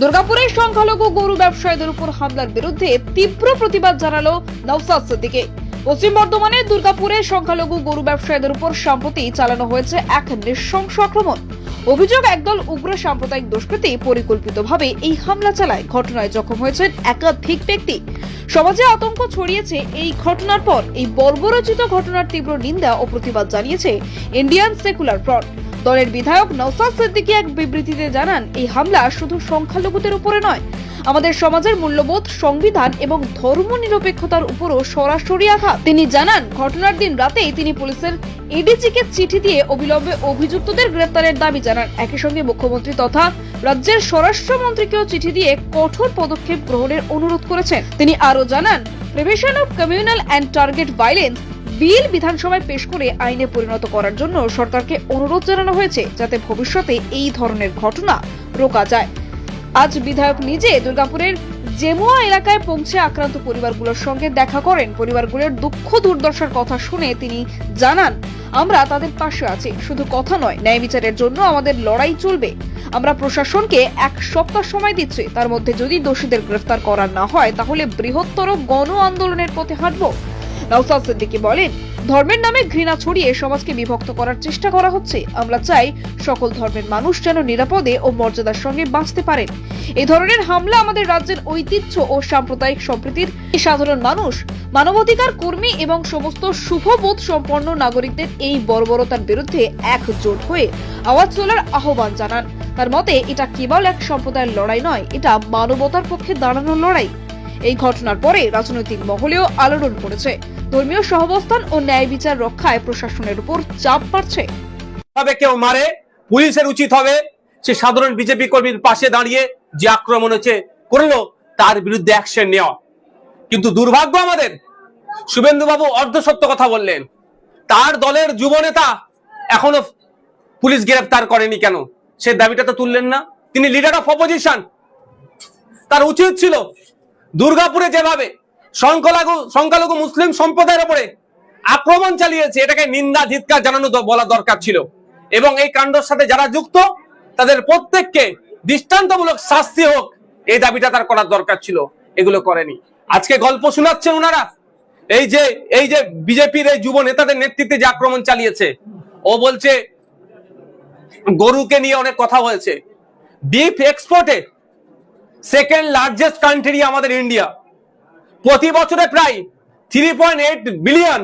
দুর্গাপুরের সংখ্যালঘু গরু ব্যবসায়ীদের উপর হামলার বিরুদ্ধে তীব্র প্রতিবাদ জানালো নওসাদ সিদ্দিকে। পশ্চিম বর্ধমানে দুর্গাপুরের সংখ্যালঘু গরু ব্যবসায়ীদের উপর সম্প্রতি চালানো হয়েছে এক নৃশংস আক্রমণ। অভিযোগ, একদল উগ্র সাম্প্রদায়িক দুষ্কৃতী পরিকল্পিতভাবে এই হামলা চালায়। ঘটনায় জখম হয়েছেন একাধিক ব্যক্তি। সমাজে আতঙ্ক ছড়িয়েছে এই ঘটনার পর। এই বর্বরচিত ঘটনার তীব্র নিন্দা ও প্রতিবাদ জানিয়েছে ইন্ডিয়ান সেকুলার ফ্রন্ট। দলের বিধায়ক নওসাদ সিদ্দিকী এক বিবৃতিতে জানান, এই হামলা শুধু সংখ্যালঘুদের উপরে নয়, আমাদের সমাজের মূল্যবোধ, সংবিধান এবং ধর্ম নিরপেক্ষতার উপরও সরাসরি আঘাত। তিনি জানান, ঘটনার দিন রাতেই তিনি পুলিশের এডিজিকে চিঠি দিয়ে অবিলম্বে অভিযুক্তদের গ্রেফতারের দাবি জানান। একই সঙ্গে মুখ্যমন্ত্রী তথা রাজ্যের স্বরাষ্ট্রমন্ত্রীকেও চিঠি দিয়ে কঠোর পদক্ষেপ গ্রহণের অনুরোধ করেছেন। তিনি আরও জানান prevention of communal and target violence bill বিধানসভায় পেশ করে আইনে পরিণত করার জন্য সরকারকে অনুরোধ জানানো হয়েছে যাতে ভবিষ্যতে এই ধরনের ঘটনা রোকা যায়। আজ বিধায়ক নিজে দুর্গাপুরের জেমুয়া এলাকায় পৌঁছে আক্রান্ত পরিবারগুলোর সঙ্গে দেখা করেন। পরিবারগুলোর দুঃখ দুর্দশার কথা শুনে তিনি জানান, আমরা তাদের পাশে আছি, শুধু কথা নয়, ন্যায় বিচারের জন্য আমাদের লড়াই চলবে। আমরা প্রশাসনকে এক সপ্তাহ সময় দিচ্ছি, তার মধ্যে যদি দোষীদের গ্রেফতার করা না হয়, তাহলে বৃহত্তর গণ আন্দোলনের পথে হাঁটবো। নওসাদ সিদ্দিকী বলেন, ধর্মের নামে ঘৃণা ছড়িয়ে সমাজকে বিভক্ত করার চেষ্টা করা হচ্ছে। আমরা চাই সকল ধর্মের মানুষ যেন নিরাপদে ও মর্যাদার সঙ্গে বাঁচতে পারেন। এই ধরনের হামলা আমাদের রাজ্যের ঐতিহ্য ও সাম্প্রদায়িক সম্প্রীতির সাধারণ মানুষ। মানবাধিকার কর্মী এবং সমস্ত শুভবোধ সম্পন্ন নাগরিকদের এই বর্বরতার বিরুদ্ধে একজোট হয়ে আওয়াজ তোলার আহ্বান জানান। তার মতে, এটা কেবল এক সম্প্রদায়ের লড়াই নয়, এটা মানবতার পক্ষে দাঁড়ানোর লড়াই। এই ঘটনার পরে রাজনৈতিক মহলেও আলোড়ন পড়েছে। ধর্মীয় সহাবস্থান ও ন্যায় বিচার রক্ষায় প্রশাসনের উপর চাপ বাড়ছে। ভাবে কেউ মারে, পুলিশের উচিত হবে সে সাধারণ বিজেপি কর্মীর পাশে দাঁড়িয়ে যে আক্রমণ হচ্ছে করল, তার বিরুদ্ধে অ্যাকশন নেওয়া। কিন্তু দুর্ভাগ্য আমাদের, শুভেন্দুবাবু অর্ধ সত্য কথা বললেন। তার দলের যুব নেতা এখনও পুলিশ গ্রেফতার করেনি কেন? সে দাবিটা তো তুললেন না। তিনি লিডার অফ অপোজিশন তার উচিত ছিল দুর্গাপুরে যেভাবে সংখ্যালঘু সংখ্যালঘু মুসলিম সম্প্রদায়ের উপরে আক্রমণ চালিয়েছে, এটাকে নিন্দা, ধিৎকার জানানো বলা দরকার ছিল। এবং এই কাণ্ডের সাথে যারা যুক্ত, তাদের প্রত্যেককে দৃষ্টান্তমূলক শাস্তি হোক, এই দাবিটা তার করার দরকার ছিল, এগুলো করেনি। আজকে গল্প শোনাচ্ছেন ওনারা। এই যে এই যে বিজেপির এই যুব নেতাদের নেতৃত্বে যে আক্রমণ চালিয়েছে, ও বলছে, গরুকে নিয়ে অনেক কথা হয়েছে। বিফ এক্সপোর্টে সেকেন্ড লার্জেস্ট কান্ট্রি আমাদের ইন্ডিয়া প্রতি বছরে প্রায় three point eight billion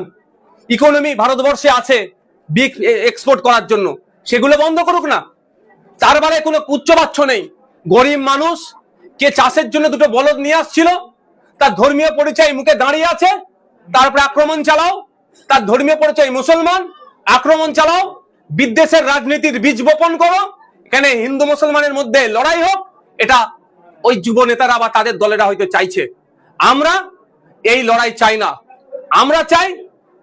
economy ভারতবর্ষে আছে বিগ এক্সপোর্ট করার জন্য। সেগুলো বন্ধ করুক না। তার মানে কোনো উচ্চবাচ্য নেই। গরিব মানুষ কে চাষের জন্য দুটো বলদ নিয়ে আসছিল, তার ধর্মীয় পরিচয় মুখে দাঁড়িয়ে আছে, তারপরে আক্রমণ চালাও, তার ধর্মীয় পরিচয় মুসলমান, আক্রমণ চালাও, বিদ্বেষের রাজনীতির বীজ বপন করো, এখানে হিন্দু মুসলমানের মধ্যে লড়াই হোক, এটা ওই যুব নেতারা বা তাদের দলেরা হয়তো চাইছে। আমরা এই লড়াই চাই না। আমরা চাই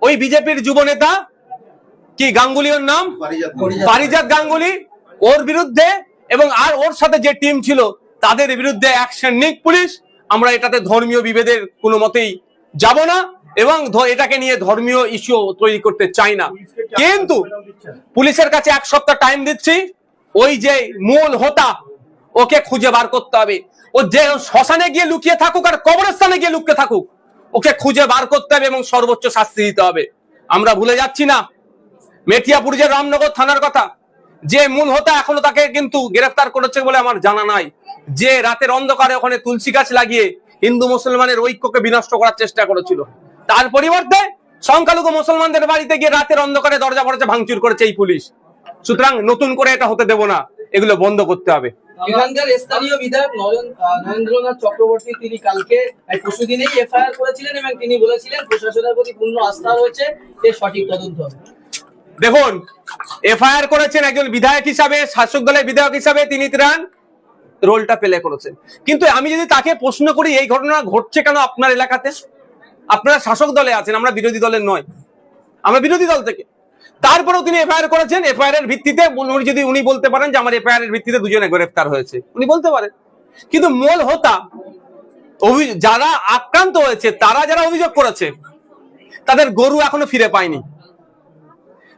ওই বিজেপির যুব নেতা কি গাঙ্গুলির নাম? পারিজাত গাঙ্গুলি। ওর বিরুদ্ধে এবং আর ওর সাথে যে টিম ছিল তাদের বিরুদ্ধে অ্যাকশন নিক পুলিশ। আমরা এটাতে ধর্মীয় বিভেদের কোনো মতেই যাব না এবং এটাকে নিয়ে ধর্মীয় ইস্যু তৈরি করতে চাই না। কিন্তু পুলিশের কাছে এক সপ্তাহ টাইম দিচ্ছি। ওই যে মূল হোতা ওকে খুঁজে বার করতে হবে। ও যে শ্মশানে গিয়ে লুকিয়ে থাকুক আর কবরস্থানে গিয়ে লুকিয়ে থাকুক, ওকে খুঁজে বার করতে হবে এবং সর্বোচ্চ শাস্তি দিতে হবে। আমরা ভুলে যাচ্ছি না, মেটিয়াপুর যে রামনগর থানার কথা, যে মূল হোতা এখনও তাকে কিন্তু গ্রেফতার করেছে বলে আমার জানা নাই। যে রাতের অন্ধকারে ওখানে তুলসী গাছ লাগিয়ে হিন্দু মুসলমানের ঐক্যকে বিনষ্ট করার চেষ্টা করেছিল। তার পরিবর্তে সংখ্যালঘু মুসলমানদের বাড়িতে গিয়ে রাতের অন্ধকারে দরজা ফরজা ভাঙচুর করেছে এই পুলিশ। সুতরাং নতুন করে এটা হতে দেব না, এগুলো বন্ধ করতে হবে। এখানকার স্থানীয় বিধায়ক নরেন্দ্রনাথ চক্রবর্তী তিনি কালকে এই পরশুদিনেই এফআইআর করেছিলেন এবং তিনি বলেছিলেন প্রশাসনের প্রতি পূর্ণ আস্থা রয়েছে এর সঠিক তদন্ত হবে। দেখুন এফআইআর করেছেন একজন বিধায়ক হিসাবে শাসক দলের বিধায়ক হিসাবে তিনি ত্রাণ রোলটা প্লে করেছেন। কিন্তু আমি যদি তাকে প্রশ্ন করি এই ঘটনা ঘটছে কেন আপনার এলাকাতে? আপনারা শাসক দলে আছেন আমরা বিরোধী দলের নয়। আমরা বিরোধী দল থেকে। তারপরেও তিনি এফআইআর করেছেন। এফআইআর এর ভিত্তিতে উনি যদি উনি বলতে পারেন যে আমার এফআইআর এর ভিত্তিতে দুজনে গ্রেফতার হয়েছে। উনি বলতে পারেন। কিন্তু মূল হোতা যারা আক্রান্ত হয়েছে, তারা যারা অভিযোগ করেছে, তাদের গরু এখনও ফিরে পায়নি।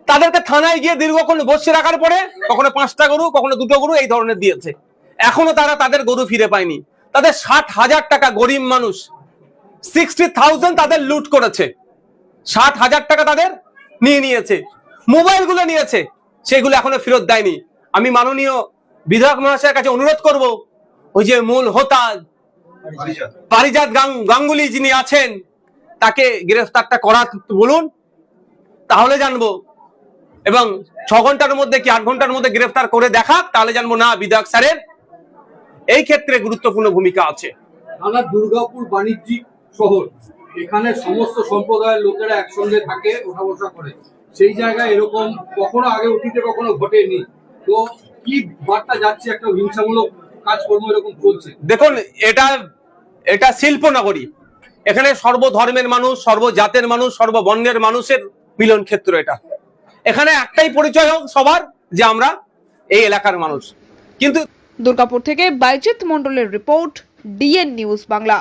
তাদেরকে থানায় গিয়ে দীর্ঘক্ষণ বসে রাখার পরে কখনো পাঁচটা গরু, কখনো দুটো গরু এই ধরনের দিয়েছে। এখনও তারা তাদের গরু ফিরে পায়নি। তাদের ষাট হাজার টাকা গরিব মানুষ সিক্সটি থাউজেন্ড তাদের লুট করেছে। ষাট হাজার টাকা তাদের নিয়ে নিয়েছে। মোবাইলগুলো নিয়েছে সেগুলো এখনও ফেরত দেয়নি। আমি মাননীয় বিধায়ক মহাশয়ের কাছে অনুরোধ করব ওই যে মূল হোতা পারিজাত। গাঙ্গুলি যিনি আছেন তাকে গ্রেফতারটা করা বলুন তাহলে জানব। এবং ছ ঘণ্টার মধ্যে কি আট ঘণ্টার মধ্যে গ্রেফতার করে দেখাক তাহলে জানব না বিধায়ক স্যারের। এই ক্ষেত্রে গুরুত্বপূর্ণ ভূমিকা আছে। আমরা দুর্গাপুর বাণিজ্যিক শহর এখানে সমস্ত সম্প্রদায়ের লোকেরা একসঙ্গে থাকে ওঠা বসা করে। সেই জায়গায় এরকম কখনো আগে অতীতে কখনো ঘটেনি। তো কি বার্তা যাচ্ছে একটা হিংসামূলক কাজকর্ম এরকম চলছে? দেখুন এটা এটা শিল্প নগরী এখানে সর্বধর্মের মানুষ সর্বজাতের মানুষ সর্ববর্ণের মানুষের মিলন ক্ষেত্র এটা। এখানে একটাই পরিচয় হোক সবার যে আমরা এই এলাকার মানুষ। কিন্তু দুর্গাপুর থেকে বাইজিৎ মণ্ডলের রিপোর্ট ডিএন নিউজ বাংলা।